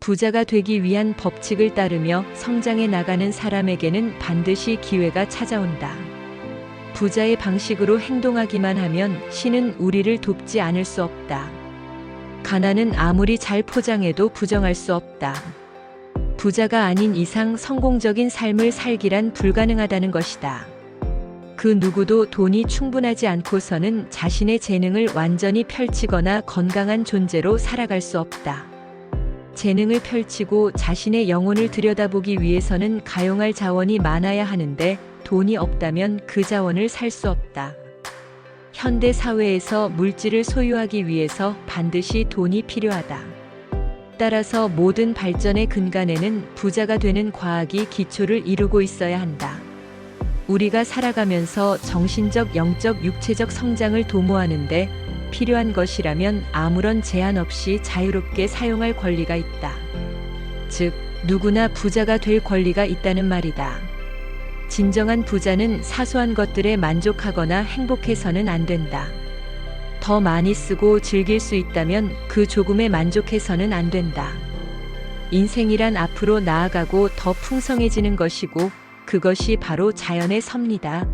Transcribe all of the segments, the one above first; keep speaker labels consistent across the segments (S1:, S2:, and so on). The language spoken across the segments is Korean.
S1: 부자가 되기 위한 법칙을 따르며 성장해 나가는 사람에게는 반드시 기회가 찾아온다. 부자의 방식으로 행동하기만 하면 신은 우리를 돕지 않을 수 없다. 가난은 아무리 잘 포장해도 부정할 수 없다. 부자가 아닌 이상 성공적인 삶을 살기란 불가능하다는 것이다. 그 누구도 돈이 충분하지 않고서는 자신의 재능을 완전히 펼치거나 건강한 존재로 살아갈 수 없다. 재능을 펼치고 자신의 영혼을 들여다보기 위해서는 가용할 자원이 많아야 하는데 돈이 없다면 그 자원을 살 수 없다. 현대 사회에서 물질을 소유하기 위해서 반드시 돈이 필요하다. 따라서 모든 발전의 근간에는 부자가 되는 과학이 기초를 이루고 있어야 한다. 우리가 살아가면서 정신적, 영적, 육체적 성장을 도모하는데 필요한 것이라면 아무런 제한 없이 자유롭게 사용할 권리가 있다. 즉, 누구나 부자가 될 권리가 있다는 말이다. 진정한 부자는 사소한 것들에 만족하거나 행복해서는 안 된다. 더 많이 쓰고 즐길 수 있다면 그 조금에 만족해서는 안 된다. 인생이란 앞으로 나아가고 더 풍성해지는 것이고 그것이 바로 자연의 섭니다.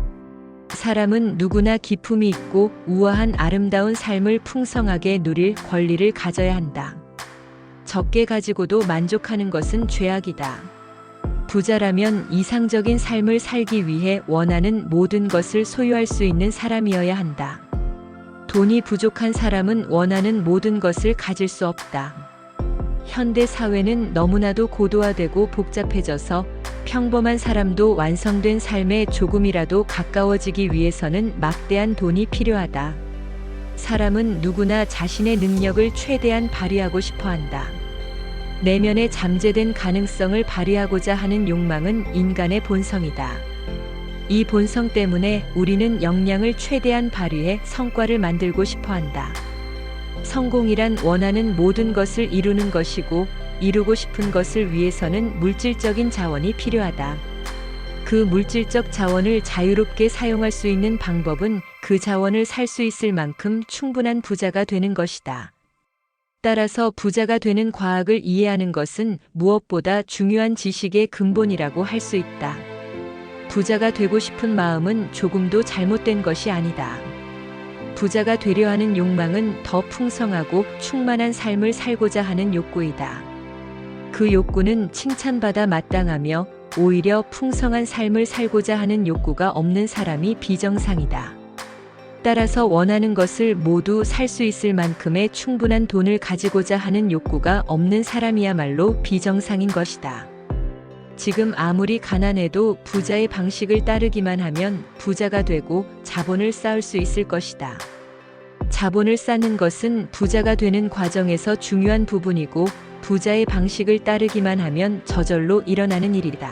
S1: 사람은 누구나 기품이 있고 우아한 아름다운 삶을 풍성하게 누릴 권리를 가져야 한다. 적게 가지고도 만족하는 것은 죄악이다. 부자라면 이상적인 삶을 살기 위해 원하는 모든 것을 소유할 수 있는 사람이어야 한다. 돈이 부족한 사람은 원하는 모든 것을 가질 수 없다. 현대 사회는 너무나도 고도화되고 복잡해져서 평범한 사람도 완성된 삶에 조금이라도 가까워지기 위해서는 막대한 돈이 필요하다. 사람은 누구나 자신의 능력을 최대한 발휘하고 싶어 한다. 내면의 잠재된 가능성을 발휘하고자 하는 욕망은 인간의 본성이다. 이 본성 때문에 우리는 역량을 최대한 발휘해 성과를 만들고 싶어 한다. 성공이란 원하는 모든 것을 이루는 것이고 이루고 싶은 것을 위해서는 물질적인 자원이 필요하다. 그 물질적 자원을 자유롭게 사용할 수 있는 방법은 그 자원을 살 수 있을 만큼 충분한 부자가 되는 것이다. 따라서 부자가 되는 과학을 이해하는 것은 무엇보다 중요한 지식의 근본이라고 할 수 있다. 부자가 되고 싶은 마음은 조금도 잘못된 것이 아니다. 부자가 되려 하는 욕망은 더 풍성하고 충만한 삶을 살고자 하는 욕구이다. 그 욕구는 칭찬받아 마땅하며 오히려 풍성한 삶을 살고자 하는 욕구가 없는 사람이 비정상이다. 따라서 원하는 것을 모두 살 수 있을 만큼의 충분한 돈을 가지고자 하는 욕구가 없는 사람이야말로 비정상인 것이다. 지금 아무리 가난해도 부자의 방식을 따르기만 하면 부자가 되고 자본을 쌓을 수 있을 것이다. 자본을 쌓는 것은 부자가 되는 과정에서 중요한 부분이고 부자의 방식을 따르기만 하면 저절로 일어나는 일이다.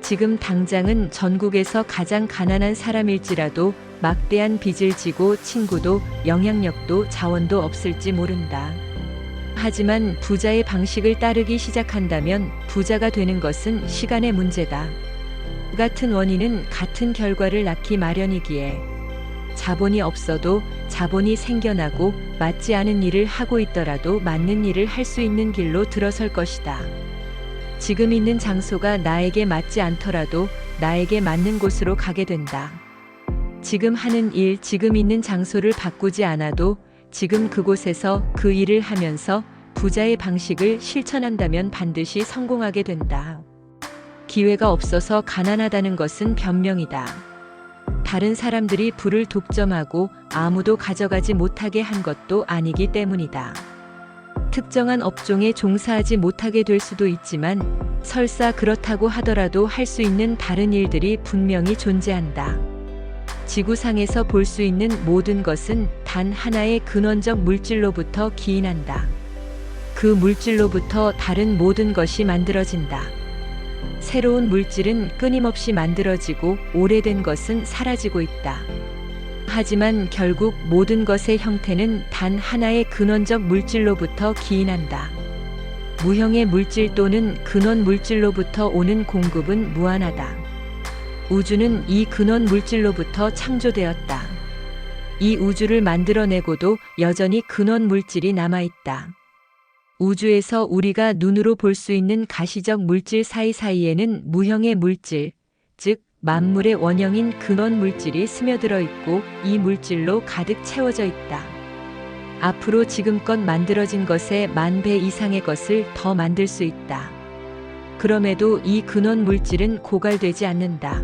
S1: 지금 당장은 전국에서 가장 가난한 사람일지라도 막대한 빚을 지고 친구도 영향력도 자원도 없을지 모른다. 하지만 부자의 방식을 따르기 시작한다면 부자가 되는 것은 시간의 문제다. 같은 원인은 같은 결과를 낳기 마련이기에 자본이 없어도 자본이 생겨나고 맞지 않은 일을 하고 있더라도 맞는 일을 할 수 있는 길로 들어설 것이다. 지금 있는 장소가 나에게 맞지 않더라도 나에게 맞는 곳으로 가게 된다. 지금 하는 일, 지금 있는 장소를 바꾸지 않아도 지금 그곳에서 그 일을 하면서 부자의 방식을 실천한다면 반드시 성공하게 된다. 기회가 없어서 가난하다는 것은 변명이다. 다른 사람들이 부를 독점하고 아무도 가져가지 못하게 한 것도 아니기 때문이다. 특정한 업종에 종사하지 못하게 될 수도 있지만 설사 그렇다고 하더라도 할 수 있는 다른 일들이 분명히 존재한다. 지구상에서 볼 수 있는 모든 것은 단 하나의 근원적 물질로부터 기인한다. 그 물질로부터 다른 모든 것이 만들어진다. 새로운 물질은 끊임없이 만들어지고 오래된 것은 사라지고 있다. 하지만 결국 모든 것의 형태는 단 하나의 근원적 물질로부터 기인한다. 무형의 물질 또는 근원 물질로부터 오는 공급은 무한하다. 우주는 이 근원 물질로부터 창조되었다. 이 우주를 만들어내고도 여전히 근원 물질이 남아있다. 우주에서 우리가 눈으로 볼 수 있는 가시적 물질 사이사이에는 무형의 물질, 즉 만물의 원형인 근원 물질이 스며들어 있고 이 물질로 가득 채워져 있다. 앞으로 지금껏 만들어진 것의 만 배 이상의 것을 더 만들 수 있다. 그럼에도 이 근원 물질은 고갈되지 않는다.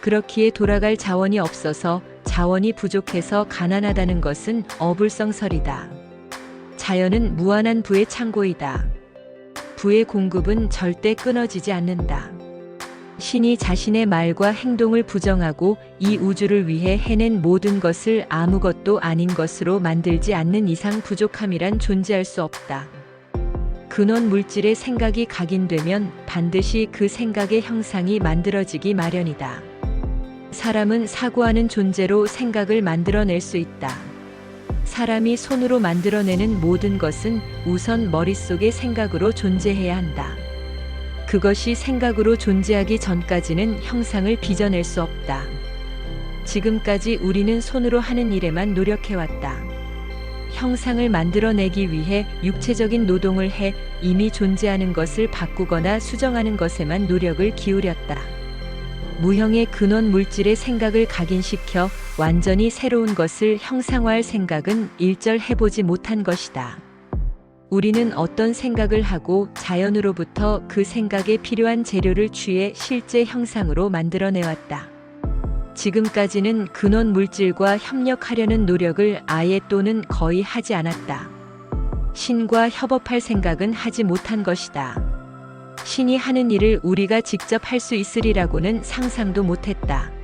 S1: 그렇기에 돌아갈 자원이 없어서 자원이 부족해서 가난하다는 것은 어불성설이다. 자연은 무한한 부의 창고이다. 부의 공급은 절대 끊어지지 않는다. 신이 자신의 말과 행동을 부정하고 이 우주를 위해 해낸 모든 것을 아무것도 아닌 것으로 만들지 않는 이상 부족함이란 존재할 수 없다. 근원 물질의 생각이 각인되면 반드시 그 생각의 형상이 만들어지기 마련이다. 사람은 사고하는 존재로 생각을 만들어낼 수 있다. 사람이 손으로 만들어내는 모든 것은 우선 머릿속의 생각으로 존재해야 한다. 그것이 생각으로 존재하기 전까지는 형상을 빚어낼 수 없다. 지금까지 우리는 손으로 하는 일에만 노력해왔다. 형상을 만들어내기 위해 육체적인 노동을 해 이미 존재하는 것을 바꾸거나 수정하는 것에만 노력을 기울였다. 무형의 근원 물질의 생각을 각인시켜 완전히 새로운 것을 형상화할 생각은 일절 해보지 못한 것이다. 우리는 어떤 생각을 하고 자연으로부터 그 생각에 필요한 재료를 취해 실제 형상으로 만들어내왔다. 지금까지는 근원 물질과 협력하려는 노력을 아예 또는 거의 하지 않았다. 신과 협업할 생각은 하지 못한 것이다. 신이 하는 일을 우리가 직접 할 수 있으리라고는 상상도 못했다.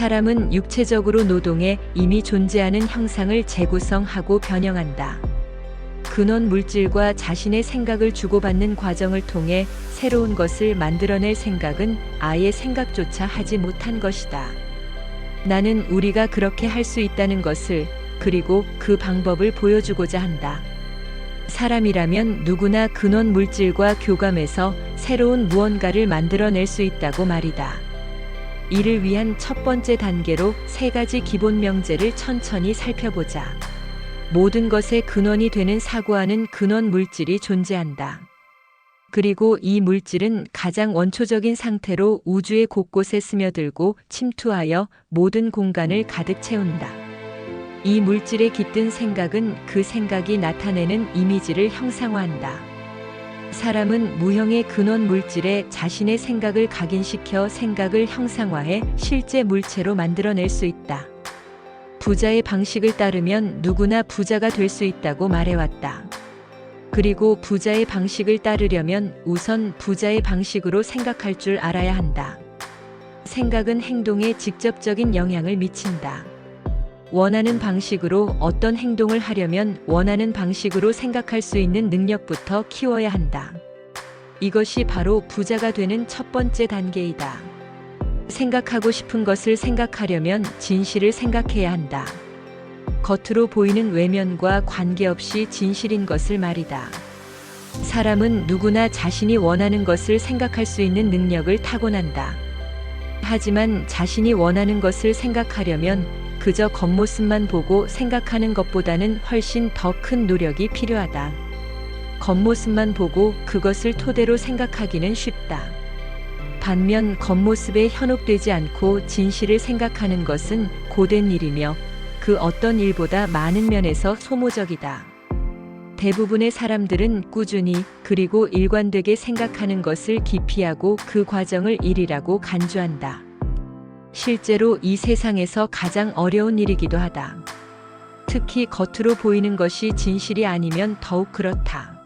S1: 사람은 육체적으로 노동해 이미 존재하는 형상을 재구성하고 변형한다. 근원 물질과 자신의 생각을 주고받는 과정을 통해 새로운 것을 만들어낼 생각은 아예 생각조차 하지 못한 것이다. 나는 우리가 그렇게 할 수 있다는 것을 그리고 그 방법을 보여주고자 한다. 사람이라면 누구나 근원 물질과 교감해서 새로운 무언가를 만들어낼 수 있다고 말이다. 이를 위한 첫 번째 단계로 세 가지 기본 명제를 천천히 살펴보자. 모든 것의 근원이 되는 사고하는 근원 물질이 존재한다. 그리고 이 물질은 가장 원초적인 상태로 우주의 곳곳에 스며들고 침투하여 모든 공간을 가득 채운다. 이 물질에 깃든 생각은 그 생각이 나타내는 이미지를 형상화한다. 사람은 무형의 근원 물질에 자신의 생각을 각인시켜 생각을 형상화해 실제 물체로 만들어낼 수 있다. 부자의 방식을 따르면 누구나 부자가 될 수 있다고 말해왔다. 그리고 부자의 방식을 따르려면 우선 부자의 방식으로 생각할 줄 알아야 한다. 생각은 행동에 직접적인 영향을 미친다. 원하는 방식으로 어떤 행동을 하려면 원하는 방식으로 생각할 수 있는 능력부터 키워야 한다. 이것이 바로 부자가 되는 첫 번째 단계이다. 생각하고 싶은 것을 생각하려면 진실을 생각해야 한다. 겉으로 보이는 외면과 관계없이 진실인 것을 말이다. 사람은 누구나 자신이 원하는 것을 생각할 수 있는 능력을 타고난다. 하지만 자신이 원하는 것을 생각하려면 그저 겉모습만 보고 생각하는 것보다는 훨씬 더 큰 노력이 필요하다. 겉모습만 보고 그것을 토대로 생각하기는 쉽다. 반면 겉모습에 현혹되지 않고 진실을 생각하는 것은 고된 일이며 그 어떤 일보다 많은 면에서 소모적이다. 대부분의 사람들은 꾸준히 그리고 일관되게 생각하는 것을 기피하고 그 과정을 일이라고 간주한다. 실제로 이 세상에서 가장 어려운 일이기도 하다. 특히 겉으로 보이는 것이 진실이 아니면 더욱 그렇다.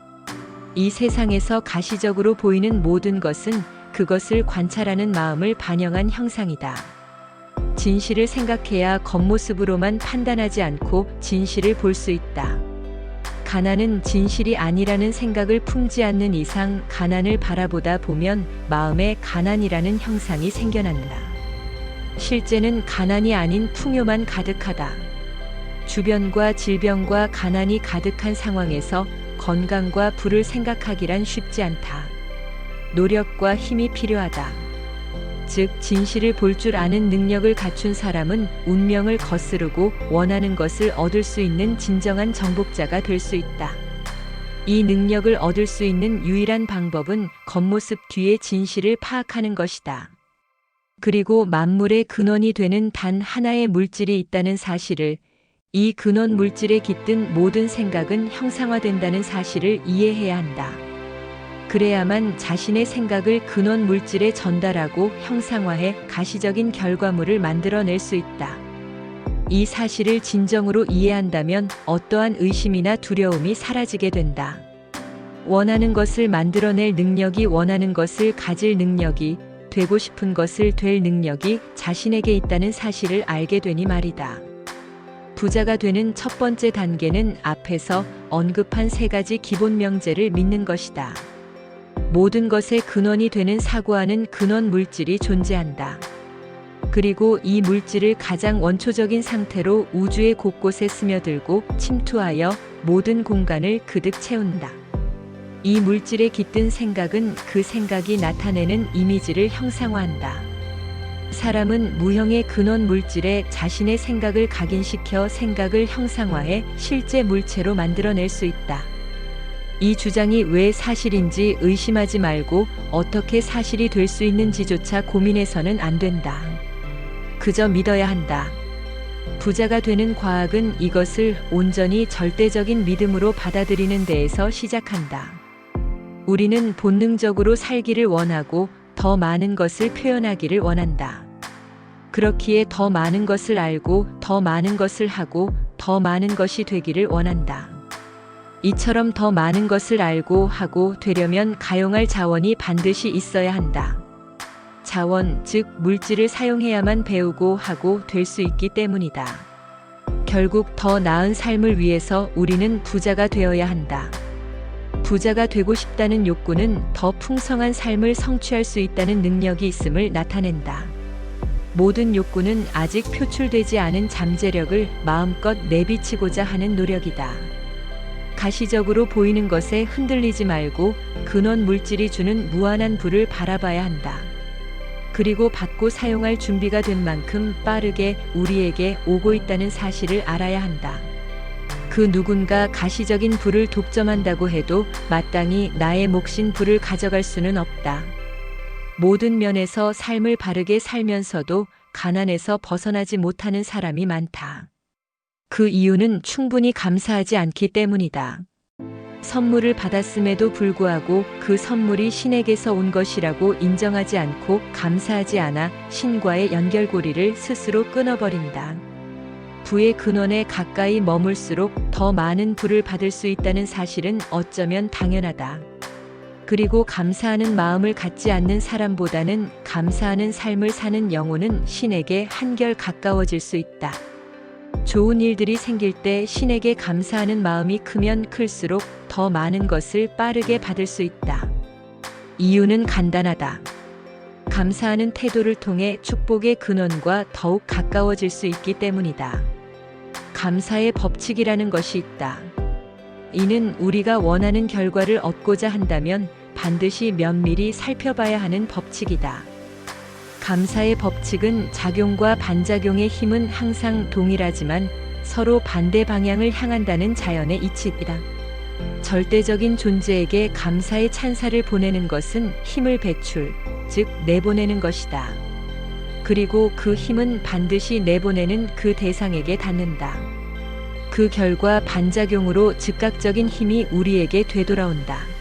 S1: 이 세상에서 가시적으로 보이는 모든 것은 그것을 관찰하는 마음을 반영한 형상이다. 진실을 생각해야 겉모습으로만 판단하지 않고 진실을 볼 수 있다. 가난은 진실이 아니라는 생각을 품지 않는 이상 가난을 바라보다 보면 마음에 가난이라는 형상이 생겨난다. 실제는 가난이 아닌 풍요만 가득하다. 주변과 질병과 가난이 가득한 상황에서 건강과 부를 생각하기란 쉽지 않다. 노력과 힘이 필요하다. 즉, 진실을 볼 줄 아는 능력을 갖춘 사람은 운명을 거스르고 원하는 것을 얻을 수 있는 진정한 정복자가 될 수 있다. 이 능력을 얻을 수 있는 유일한 방법은 겉모습 뒤의 진실을 파악하는 것이다. 그리고 만물의 근원이 되는 단 하나의 물질이 있다는 사실을 이 근원 물질에 깃든 모든 생각은 형상화된다는 사실을 이해해야 한다. 그래야만 자신의 생각을 근원 물질에 전달하고 형상화해 가시적인 결과물을 만들어낼 수 있다. 이 사실을 진정으로 이해한다면 어떠한 의심이나 두려움이 사라지게 된다. 원하는 것을 만들어낼 능력이 원하는 것을 가질 능력이 되고 싶은 것을 될 능력이 자신에게 있다는 사실을 알게 되니 말이다. 부자가 되는 첫 번째 단계는 앞에서 언급한 세 가지 기본 명제를 믿는 것이다. 모든 것의 근원이 되는 사고하는 근원 물질이 존재한다. 그리고 이 물질을 가장 원초적인 상태로 우주의 곳곳에 스며들고 침투하여 모든 공간을 그득 채운다. 이 물질에 깃든 생각은 그 생각이 나타내는 이미지를 형상화한다. 사람은 무형의 근원 물질에 자신의 생각을 각인시켜 생각을 형상화해 실제 물체로 만들어낼 수 있다. 이 주장이 왜 사실인지 의심하지 말고 어떻게 사실이 될 수 있는지조차 고민해서는 안 된다. 그저 믿어야 한다. 부자가 되는 과학은 이것을 온전히 절대적인 믿음으로 받아들이는 데에서 시작한다. 우리는 본능적으로 살기를 원하고 더 많은 것을 표현하기를 원한다. 그렇기에 더 많은 것을 알고 더 많은 것을 하고 더 많은 것이 되기를 원한다. 이처럼 더 많은 것을 알고 하고 되려면 가용할 자원이 반드시 있어야 한다. 자원, 즉 물질을 사용해야만 배우고 하고 될 수 있기 때문이다. 결국 더 나은 삶을 위해서 우리는 부자가 되어야 한다. 부자가 되고 싶다는 욕구는 더 풍성한 삶을 성취할 수 있다는 능력이 있음을 나타낸다. 모든 욕구는 아직 표출되지 않은 잠재력을 마음껏 내비치고자 하는 노력이다. 가시적으로 보이는 것에 흔들리지 말고 근원 물질이 주는 무한한 불을 바라봐야 한다. 그리고 받고 사용할 준비가 된 만큼 빠르게 우리에게 오고 있다는 사실을 알아야 한다. 그 누군가 가시적인 불을 독점한다고 해도 마땅히 나의 몫인 불을 가져갈 수는 없다. 모든 면에서 삶을 바르게 살면서도 가난에서 벗어나지 못하는 사람이 많다. 그 이유는 충분히 감사하지 않기 때문이다. 선물을 받았음에도 불구하고 그 선물이 신에게서 온 것이라고 인정하지 않고 감사하지 않아 신과의 연결고리를 스스로 끊어버린다. 부의 근원에 가까이 머물수록 더 많은 부를 받을 수 있다는 사실은 어쩌면 당연하다. 그리고 감사하는 마음을 갖지 않는 사람보다는 감사하는 삶을 사는 영혼은 신에게 한결 가까워질 수 있다. 좋은 일들이 생길 때 신에게 감사하는 마음이 크면 클수록 더 많은 것을 빠르게 받을 수 있다. 이유는 간단하다. 감사하는 태도를 통해 축복의 근원과 더욱 가까워질 수 있기 때문이다. 감사의 법칙이라는 것이 있다. 이는 우리가 원하는 결과를 얻고자 한다면 반드시 면밀히 살펴봐야 하는 법칙이다. 감사의 법칙은 작용과 반작용의 힘은 항상 동일하지만 서로 반대 방향을 향한다는 자연의 이치이다. 절대적인 존재에게 감사의 찬사를 보내는 것은 힘을 배출, 즉 내보내는 것이다. 그리고 그 힘은 반드시 내보내는 그 대상에게 닿는다. 그 결과 반작용으로 즉각적인 힘이 우리에게 되돌아온다.